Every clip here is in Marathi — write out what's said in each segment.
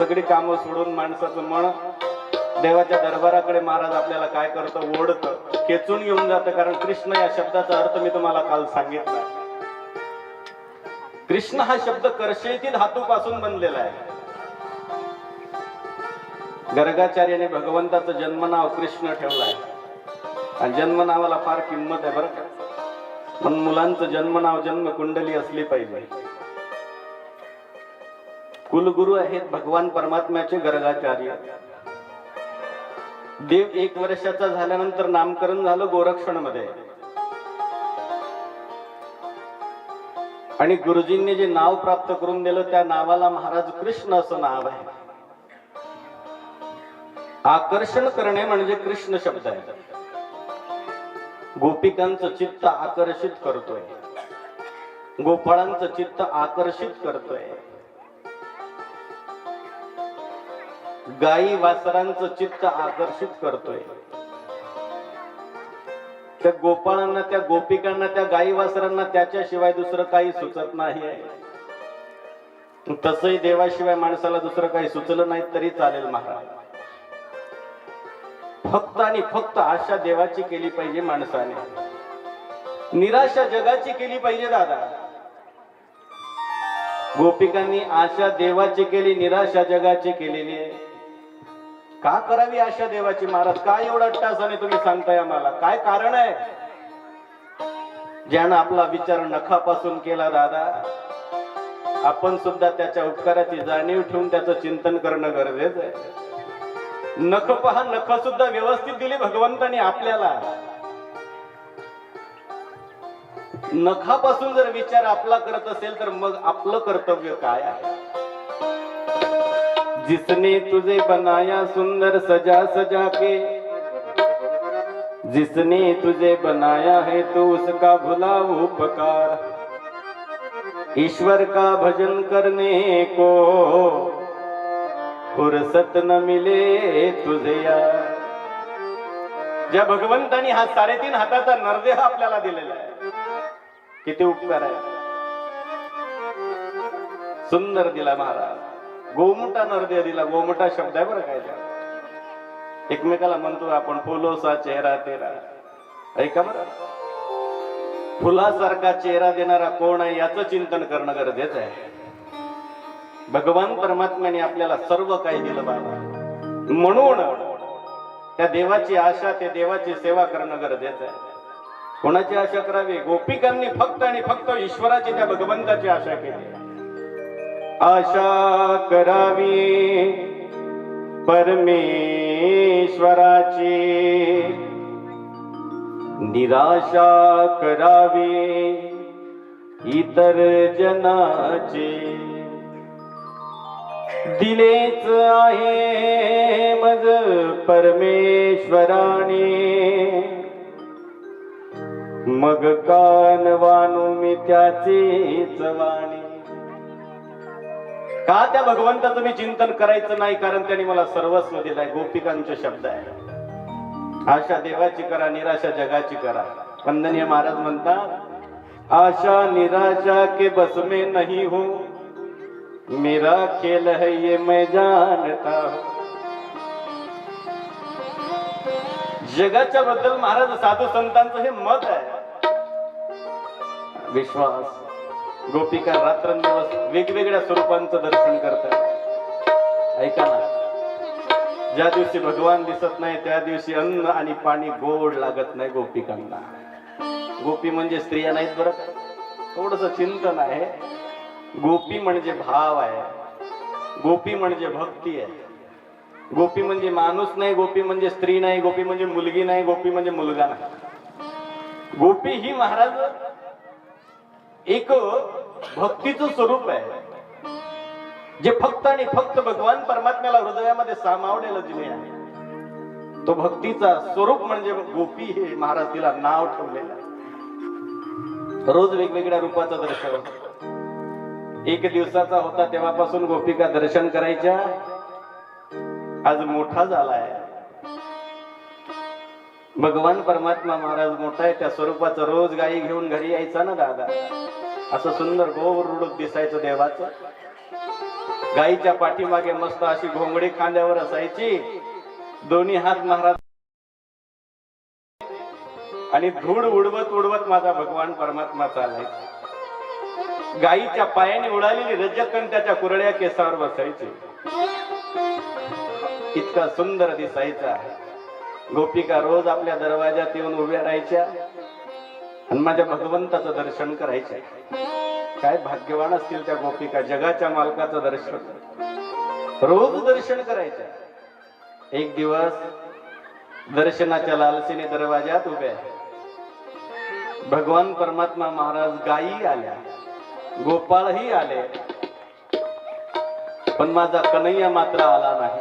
सगळी कामं सोडून माणसाचं मन देवाच्या दरबाराकडे महाराज आपल्याला काय करतं? ओढतं. खेचून घेऊन जातं. कारण कृष्ण या शब्दाचा अर्थ मी तुम्हाला काल सांगितला कृष्ण हा शब्द कर्षेतील धातूपासून बनलेला आहे. गर्गाचार्याने भगवंताचं जन्मनाव कृष्ण ठेवलं आहे. आणि जन्मनावाला फार किंमत आहे बरं का? पण मुलांचं जन्मनाव जन्म कुंडली असली पाहिजे. कुलगुरू आहेत भगवान परमात्म्याचे गर्गाचार्य. देव एक वर्षाचा झाल्यानंतर नामकरण झालं गोरक्षणमध्ये आणि गुरुजींनी जे नाव प्राप्त करून दिलं त्या नावाला महाराज कृष्ण असं नाव आहे. आकर्षण करणे म्हणजे कृष्ण शब्द आहे. गोपिकांचं चित्त आकर्षित करतोय. गोपाळांचं चित्त आकर्षित करतोय. गाई वासरांचं चित्त आकर्षित करतोय. त्या गोपाळांना त्या गोपिकांना त्या गाई वासरांना त्याच्याशिवाय दुसरं काही सुचत नाही तसही तसंही देवाशिवाय माणसाला दुसरं काही सुचलं नाही तरी चालेल महाराज. फक्त आणि फक्त आशा देवाची केली पाहिजे माणसाने. निराशा जगाची केली पाहिजे दादा. गोपिकांनी आशा देवाची केली निराशा जगाची केलेली आहे. का करावी आशा देवाची महाराज? काय एवढा टासाने तुम्ही सांगताय आम्हाला? काय कारण आहे? ज्यानं आपला विचार नखापासून केला दादा आपण सुद्धा त्याच्या उपकाराची जाणीव ठेवून त्याचं चिंतन करणं गरजेचं आहे. नख पहा नख सुद्धा व्यवस्थित दिली भगवंताने आपल्याला. नखापासून जर विचार आपला करत असेल तर मग आपलं कर्तव्य काय आहे? जिसने तुझे बनाया सुंदर सजा सजा के। जिसने तुझे बनाया है तो उसका भुला उपकार। ईश्वर का भजन करने को फुर्सत न मिले तुझे यार। ज्या भगवंतानी हा साडेतीन हाताचा नरदेह आपल्याला दिलेला आहे किती उपकार आहे. सुंदर दिला महाराज. गोमुटा नरदेह दिला गोमुटा शब्द आहे बरं काय एकमेकाला म्हणतो आपण फुलोसा चेहरा तेरा. ऐका बरं? फुलासारखा चेहरा देणारा कोण आहे याचं चिंतन करणं गरजेचं आहे. भगवान परमात्म्याने आपल्याला सर्व काही दिलं बाबा. म्हणून त्या देवाची आशा त्या देवाची सेवा करणं गरजेचं आहे. कोणाची आशा करावी? गोपिकांनी फक्त आणि फक्त ईश्वराची त्या भगवंताची आशा केली. आशा करावी परमेश्वराची. निराशा करावी इतर जनाचे. दिलेच आहे मज परमेश्वराने. मग कान वानू मी त्याचे वाणी का त्या भगवंताचं मी चिंतन करायचं नाही? कारण त्यांनी मला सर्वस्व दिलाय. गोपिकांचे शब्द आहे आशा देवाची करा निराशा जगाची करा. वंदनीय महाराज म्हणतात आशा निराशा के बस में नहीं हूं. मेरा खेल है ये मैं जानता हूं. जगाच्या बद्दल महाराज साधू संतांचं हे मत आहे. विश्वास. गोपिका रात्रंदिवस वेगवेगळ्या स्वरूपांचं दर्शन करतात. ऐका ना. ज्या दिवशी भगवान दिसत नाही त्या दिवशी अन्न आणि पाणी गोड लागत नाही गोपिकांना. गोपी म्हणजे स्त्रिया नाहीत बरं थोडस चिंतन आहे. गोपी म्हणजे भाव आहे. गोपी म्हणजे भक्ती आहे. गोपी म्हणजे माणूस नाही गोपी म्हणजे स्त्री नाही गोपी म्हणजे मुलगी नाही गोपी म्हणजे मुलगा नाही. गोपी ही महाराज एक भक्तीचं स्वरूप आहे. जे फक्त आणि फक्त भगवान परमात्म्याला हृदयामध्ये सामावलेलं दिले आहे. तो भक्तीचा स्वरूप म्हणजे गोपी हे महाराज तिला नाव ठेवलेलं आहे. रोज वेगवेगळ्या रूपाचं दर्शन एक दिवसाचा होता तेव्हापासून गोपिका दर्शन करायच्या. आज मोठा झालाय. भगवान परमात्मा महाराज मोठा आहे त्या स्वरूपाचं रोज गाई घेऊन घरी यायचा ना दादा? असं सुंदर गोवर रुडूक दिसायचं देवाचं. गाईच्या पाठीमागे मस्त अशी घोंगडी खांद्यावर असायची. दोन्ही हात महाराज आणि धूळ उडवत उडवत माझा भगवान परमात्मा चालायचा. गाईच्या पायाने उडालेली रजकण त्याच्या कुरड्या केसावर बसायची. इतका सुंदर दिसायचा. गोपिका रोज आपल्या दरवाजात येऊन उभ्या राहायच्या. आणि माझ्या भगवंताचं दर्शन करायचंय. काय भाग्यवान असतील त्या गोपिका जगाच्या मालकाचं दर्शन. रोज दर्शन करायच्या एक दिवस दर्शनाच्या लालसेने दरवाजात उभ्या भगवान परमात्मा महाराज गायी आल्या गोपाळही आले पण माझा कन्हैया मात्र आला नाही.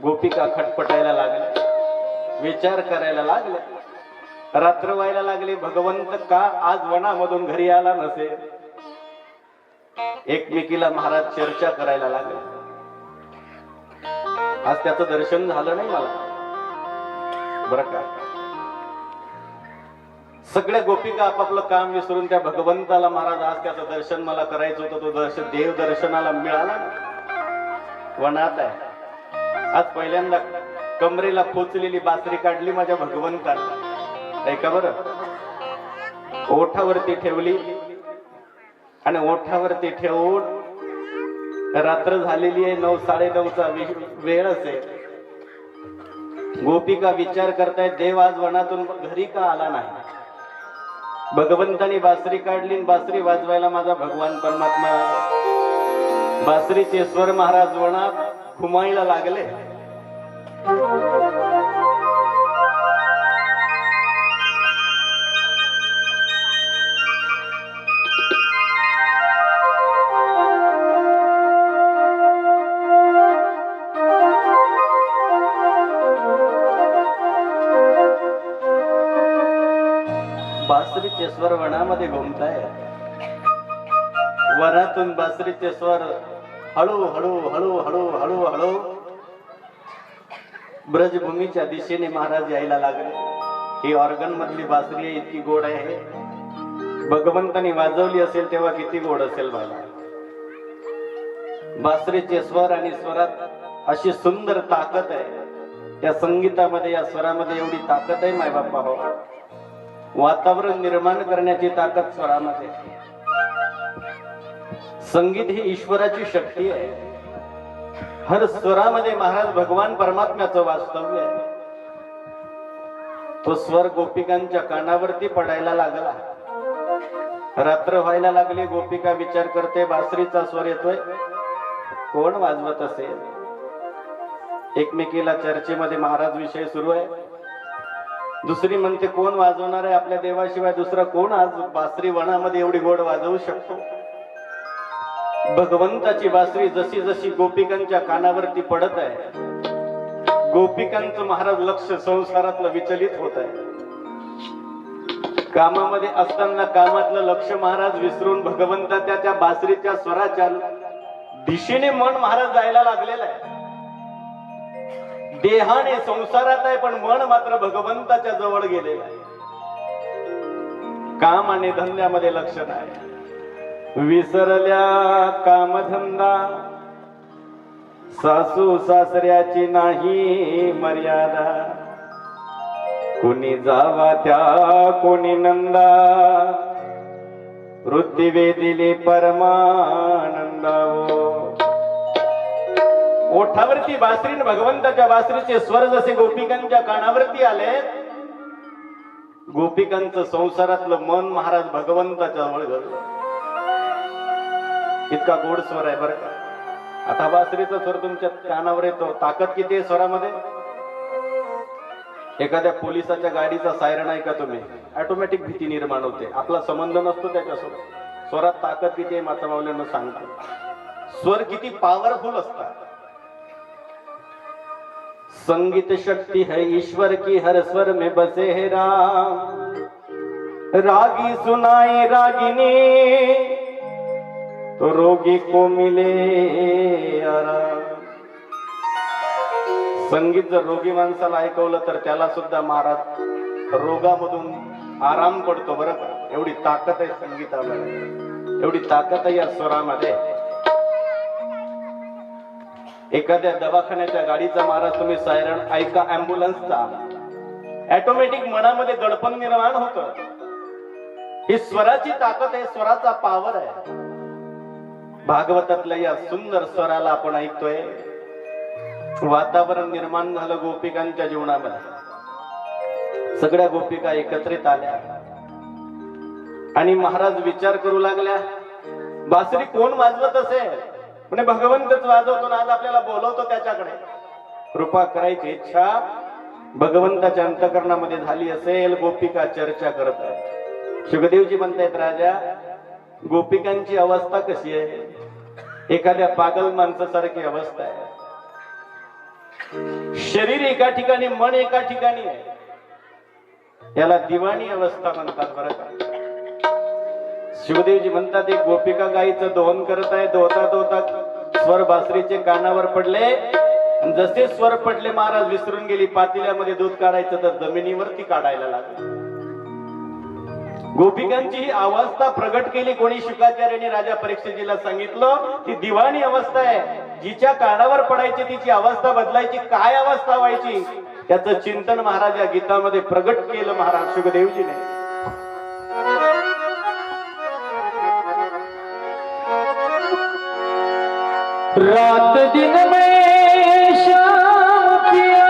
गोपिका खटपटायला लागल्या विचार करायला लागल्या. रात्र व्हायला लागली. भगवंत का आज वनामधून घरी आला नसेल एकमेकीला महाराज चर्चा करायला लागले. आज त्याचं दर्शन झालं नाही मला. बर का? सगळ्या गोपिका आपापलं काम विसरून त्या भगवंताला महाराज आज त्याचं दर्शन मला करायचं होतं. तो दर्शन देव दर्शनाला मिळाला ना वनात आहे. आज पहिल्यांदा कमरेला खोचलेली बासरी काढली माझ्या भगवंताला ऐका बरं. ओठावरती ठेवली आणि ओठावरती ठेवून रात्र झालेली आहे नऊ साडे नऊचा वेळ असेल. गोपिका विचार करतायत देव आज वनातून घरी का आला नाही? भगवंतानी बासरी काढली आणि बासरी वाजवायला माझा भगवान परमात्मा बासरीचे स्वर महाराज वनात खुमायला लागले. बासरीचे स्वर वनामध्ये घुमताय. वनातून बासरीचे स्वर हळू हळू हळू हळू हळू हळू. ब्रजभूमीच्या दिशेने महाराज यायला लागले. ही ऑर्गन मधली बासरी आहे इतकी गोड आहे. भगवंतानी वाजवली असेल तेव्हा किती गोड असेल मला बासरीचे स्वर आणि स्वरात अशी सुंदर ताकद आहे. त्या संगीतामध्ये या स्वरामध्ये एवढी ताकद आहे माय बाप्पा हो. वातावरण निर्माण करण्याची ताकद स्वरामध्ये. संगीत ही ईश्वराची शक्ती आहे. हर स्वरामध्ये महाराज भगवान परमात्म्याचं वास्तव्य आहे. तो स्वर गोपिकांच्या कानावरती पडायला लागला. रात्र व्हायला लागली गोपिका विचार करते बासरीचा स्वर येतोय? कोण वाजवत असेल? एकमेकीला चर्चेमध्ये महाराज विषय सुरू आहे. दुसरी म्हणते कोण वाजवणार आहे आपल्या देवाशिवाय? दुसरा कोण आज बासरी वनामध्ये एवढी गोड वाजवू शकतो? भगवंताची बासरी जशी जशी गोपिकांच्या कानावरती पडत आहे गोपिकांचं महाराज लक्ष संसारातलं विचलित होत आहे. कामामध्ये असताना कामातलं लक्ष महाराज विसरून भगवंता त्या बासरीच्या स्वराच्या दिशेने मन महाराज जायला लागलेलं आहे. देहाने संसारात आहे पण मन मात्र भगवंताच्या जवळ गेलेलं आहे. काम आणि धंद्यामध्ये लक्ष नाही. विसरल्या कामधंदा सासू सासऱ्याची नाही मर्यादा. कुणी जावा त्या कोणी नंदा. वृत्ती दिली परमानंदावो हो. ओठावरती बासरी भगवंताच्या बासरीचे स्वर जसे गोपिकांच्या कानावरती आले गोपिकांचं संसारातलं मन महाराज भगवंताच्या जवळ घडलं इतका गोड स्वर आहे बरं का. आता बासरीचा स्वर तुमच्या कानावर येतो. ताकद किती आहे स्वरामध्ये? एखाद्या पोलिसाच्या गाडीचा सायरन ऐका तुम्ही? ऑटोमॅटिक भीती निर्माण होते. आपला संबंध नसतो त्याच्यासोबत. स्वरात ताकद किती आहे माता माऊल्यांना सांगतो. स्वर किती पॉवरफुल असतात. संगीत शक्ति है ईश्वर की हर स्वर में बसे है राम। रागी सुनाए रागिनी तो रोगी को मिले आराम। संगीत जर रोगी माणसाला ऐकवलं तर त्याला सुद्धा महाराज रोगामधून आराम पडतो बरं एवढी ताकद आहे संगीतामध्ये एवढी ताकद आहे या स्वरामध्ये. एखाद्या दवाखान्याच्या गाडीचा मारा तुम्ही सायरन ऐका अँब्युलन्सचा ऍटोमॅटिक मनामध्ये दडपण निर्माण होत. ही स्वराची ताकद आहे स्वराचा पावर आहे. भागवतातल्या या सुंदर स्वराला आपण ऐकतोय. वातावरण निर्माण झालं गोपिकांच्या जीवनामध्ये. सगळ्या गोपिका एकत्रित आल्या. आणि महाराज विचार करू लागल्या बासरी कोण वाजवत असेल? म्हणजे भगवंतच वाजवतो ना आज आपल्याला बोलवतो त्याच्याकडे. कृपा करायची इच्छा भगवंताच्या अंतकरणामध्ये झाली असेल गोपिका चर्चा करत आहे. सुखदेवजी म्हणतायत राजा गोपिकांची अवस्था कशी आहे? एखाद्या पागल माणसासारखी अवस्था आहे. शरीर एका ठिकाणी मन एका ठिकाणी आहे. याला दिवाणी अवस्था म्हणतात बरं का. शिवदेवजी म्हणतात एक गोपिका गायीचं दोहन करत आहे दोहता दोहता स्वर बासरीचे कानावर पडले. जसे स्वर पडले महाराज विसरून गेली. पातिल्यामध्ये दूध काढायचं तर जमिनीवरती काढायला लागले. गोपिकांची ही अवस्था प्रगट केली. कोणी शुकाचार्याने राजा परीक्षेजीला सांगितलं ती दिवाणी अवस्था आहे. जिच्या कानावर पडायची तिची अवस्था बदलायची काय अवस्था व्हायची? त्याचं चिंतन महाराज या गीतामध्ये प्रगट केलं महाराज सुखदेवजीने रात दिन में शाम पिया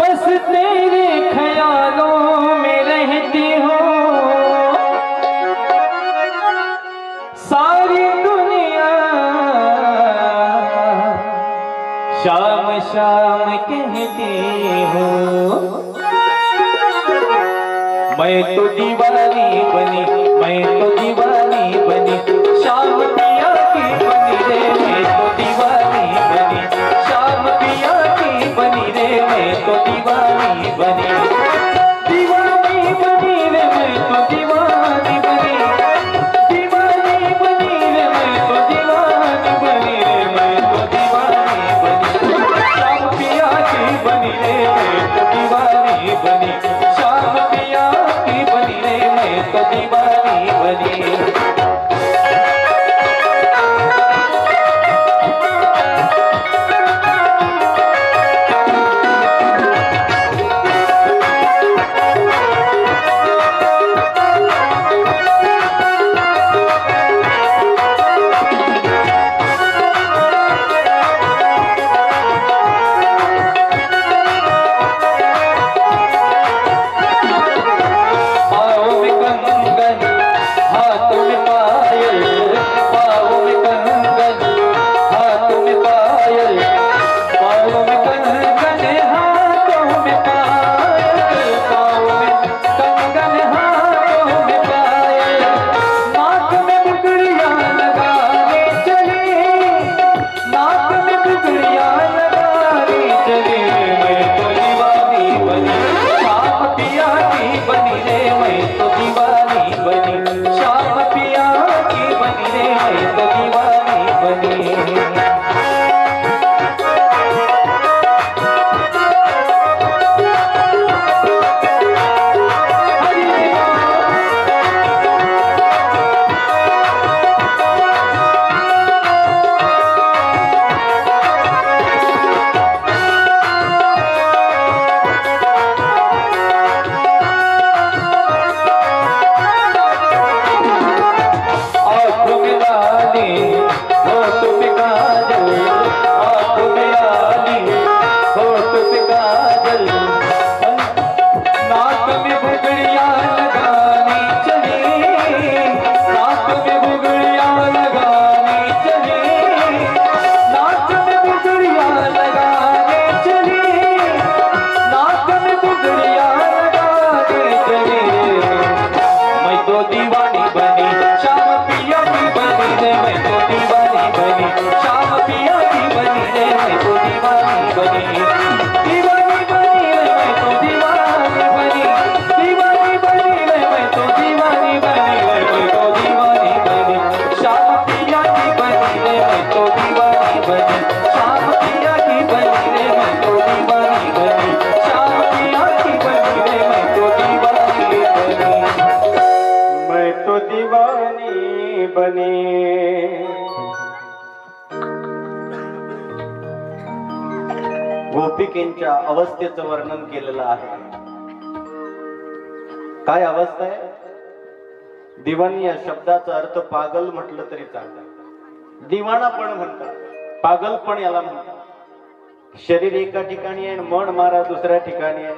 बस तेरे ख्यालों में रहती हूँ। सारी दुनिया शाम शाम कहती हूँ। मैं तो दीवानी बनी Yeah. गोपिकेंच्या अवस्थेचं वर्णन केलेलं आहे. काय अवस्था आहे? दिवाणी या शब्दाचा अर्थ पागल म्हटलं तरी चालतं. दिवाणा पण म्हणतात. पागल पण याला म्हणतात. शरीर एका ठिकाणी आहे मन मारा दुसऱ्या ठिकाणी आहे.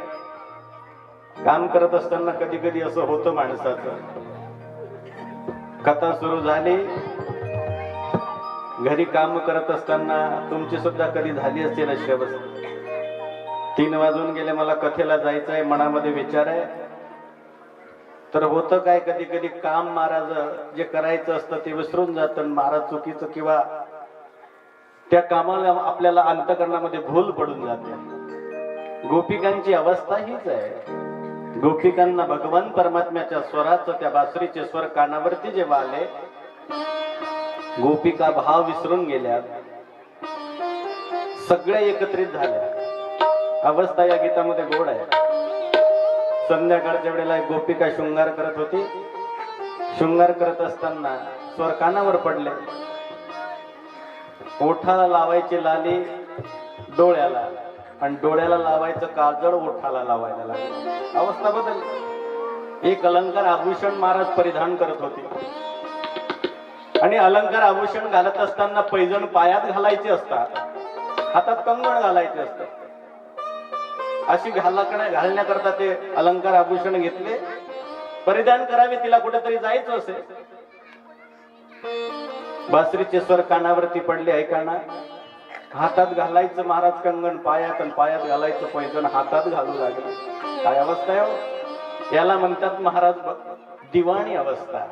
काम करत असताना कधी कधी असं होतं माणसाचं. कथा सुरू झाली. घरी काम करत असताना तुमची सुद्धा कधी झाली असतील अशी अवस्था? तीन वाजून गेले मला कथेला जायचं आहे मनामध्ये विचार आहे. तर होतं काय कधी कधी काम महाराज जे करायचं असतं ते विसरून जातं महाराज चुकीचं किंवा त्या कामाला आपल्याला अंतकरणामध्ये भूल पडून जाते. गोपिकांची अवस्था हीच आहे. गोपिकांना भगवान परमात्म्याच्या स्वराचं त्या बासरीचे स्वर कानावरती जेव्हा आले गोपिका भाव विसरून गेल्या. सगळ्या एकत्रित झाल्या अवस्था या गीतामध्ये गोड आहे. संध्याकाळच्या वेळेला एक गोपिका शृंगार करत होती शृंगार करत असताना स्वर कानावर पडले. ओठाला लावायची लाली डोळ्याला आणि डोळ्याला लावायचं काजळ ओठाला लावायला लागलं. अवस्था बदल एक अलंकार आभूषण महाराज परिधान करत होते. आणि अलंकार आभूषण घालत असताना पैजण पायात घालायचे असतात हातात कंगण घालायचे असतात. अशी घालकण घालण्याकरता ते अलंकार आभूषण घेतले. परिधान करावे तिला कुठेतरी जायचं असे बासरीचे स्वर कानावरती पडले ऐकाना हातात घालायचं महाराज कंगण पायात आणि पायात घालायचं पैजण हातात घालू लागलं. काय अवस्था आहे हो? याला म्हणतात महाराज दिवाणी अवस्था.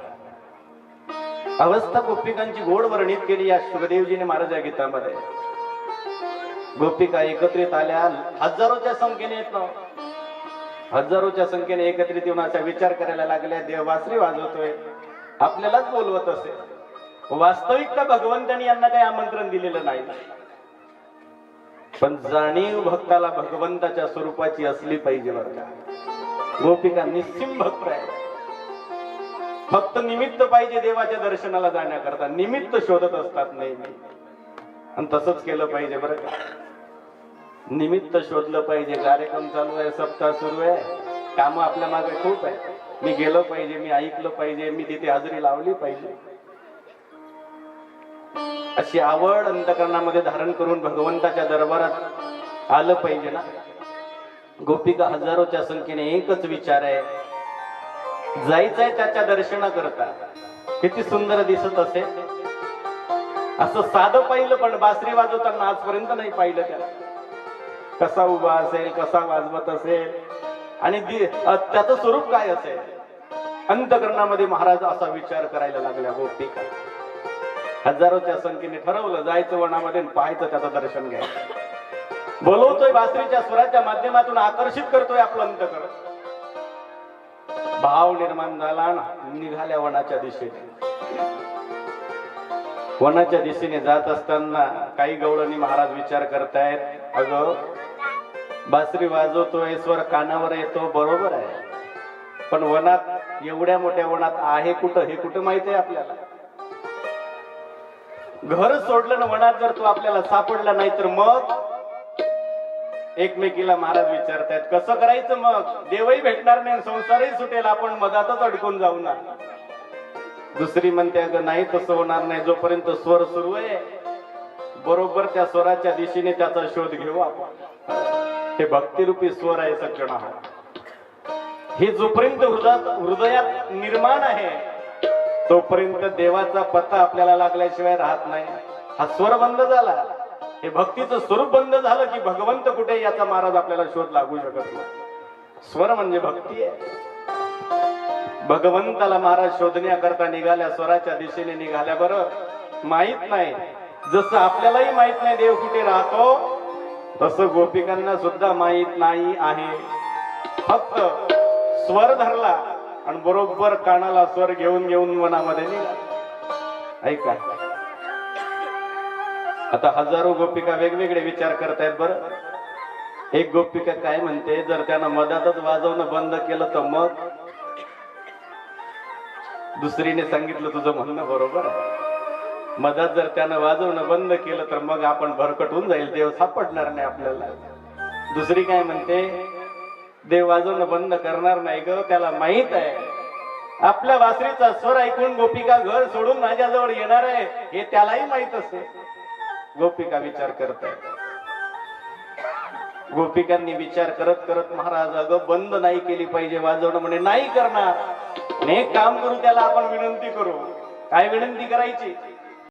अवस्था गोपिकांची गोड वर्णित केली या सुखदेवजीने महाराज या गीतामध्ये. गोपिका एकत्रित आल्या. हजारोच्या संख्येने येत. हजारोच्या संख्येने एकत्रित येऊन असा विचार करायला लागल्या देव वासरी वाजवतोय. आपल्यालाच बोलवत असे. वास्तविकता भगवंतांनी यांना काही आमंत्रण दिलेलं नाही. पण जाणीव भक्ताला भगवंताच्या स्वरूपाची असली पाहिजे बरं का. गोपिका निश्चिम भक्त आहे. फक्त निमित्त पाहिजे देवाच्या दर्शनाला जाण्याकरता. निमित्त शोधत असतात नेहमी. आणि तसंच केलं पाहिजे बरं का. निमित्त शोधलं पाहिजे. कार्यक्रम चालू आहे सप्ताह सुरू आहे. कामं आपल्या मागे खूप आहे. मी गेलो पाहिजे मी ऐकलं पाहिजे मी तिथे हजेरी लावली पाहिजे. अशी आवड अंतकरणामध्ये धारण करून भगवंताच्या दरबारात आलं पाहिजे ना. गोपिका हजारोच्या संख्येने एकच विचार आहे. जायचंय त्याच्या दर्शना करता किती सुंदर दिसत असेल. असं साधं पाहिलं पण बासरी वाजवताना आजपर्यंत नाही पाहिलं त्याला. कसा उभा असेल कसा वाजवत असेल? आणि त्याचं स्वरूप काय असेल? अंतकरणामध्ये महाराज असा विचार करायला लागल्या हो, आहे. हजारोच्या संख्येने ठरवलं जायचं वनामध्ये पाहायचं त्याचं दर्शन घ्यायचं. बोलवतोय बासरीच्या स्वराच्या माध्यमातून आकर्षित करतोय आपलं अंतकरण. भाव निर्माण झाला ना निघाल्या वनाच्या दिशेने. वनाच्या दिशेने जात असताना काही गवळणी महाराज विचार करतायत अगं बासरी वाजवतोय स्वर कानावर येतो बरोबर आहे. पण वनात एवढ्या मोठ्या वनात आहे कुठं हे कुठं माहिती आहे आपल्याला? घर सोडलं ना वनात जर तू आपल्याला सापडला नाही तर मग? एकमेकीला महाराज विचारतायत कसं करायचं मग? देवही भेटणार नाही संसारही सुटेल आपण मधातच अडकून जाऊ ना. दुसरी म्हणते अगं नाही तसं होणार नाही. जोपर्यंत स्वर सुरू आहे बरोबर त्या स्वराच्या दिशेने त्याचा शोध घेऊ आपण. हे भक्तिरूपी स्वर आहे सज्जन हे जोपर्यंत हृदयात हृदयात निर्माण आहे तोपर्यंत देवाचा पत्ता आपल्याला लागल्याशिवाय राहत नाही. हा स्वर बंद झाला. हे भक्तीचं स्वरूप बंद झालं की भगवंत कुठे याचा महाराज आपल्याला शोध लागू शकत नाही. स्वर म्हणजे भक्ती आहे. भगवंताला महाराज शोधण्याकरता निघाल्या स्वराच्या दिशेने निघाल्या. बरं माहीत नाही. जसं आपल्यालाही माहीत नाही देव कुठे राहतो तसं गोपिकांना सुद्धा माहीत नाही आहे. फक्त स्वर धरला आणि बरोबर कानाला स्वर घेऊन घेऊन मनामध्ये निघाला. ऐका. आता हजारो गोपिका वेगवेगळे विचार करतायत बरं. एक गोपिका काय म्हणते जर त्यानं मधातच वाजवणं बंद केलं तर मग? दुसरीने सांगितलं तुझं म्हणणं बरोबर आहे. मधात जर त्यानं वाजवणं बंद केलं तर मग आपण भरकटून जाईल. देव सापडणार नाही आपल्याला. दुसरी काय म्हणते? देव वाजवणं बंद करणार नाही ग त्याला माहीत आहे. आपल्या वासरीचा स्वर ऐकून गोपिका घर सोडून माझ्याजवळ येणार आहे हे त्यालाही माहीत असते. गोपिका विचार करत गोपिकांनी विचार करत करत महाराज अगं बंद नाही केली पाहिजे वाजवणं म्हणे नाही करणार. एक काम करू त्याला आपण विनंती करू. काय विनंती करायची?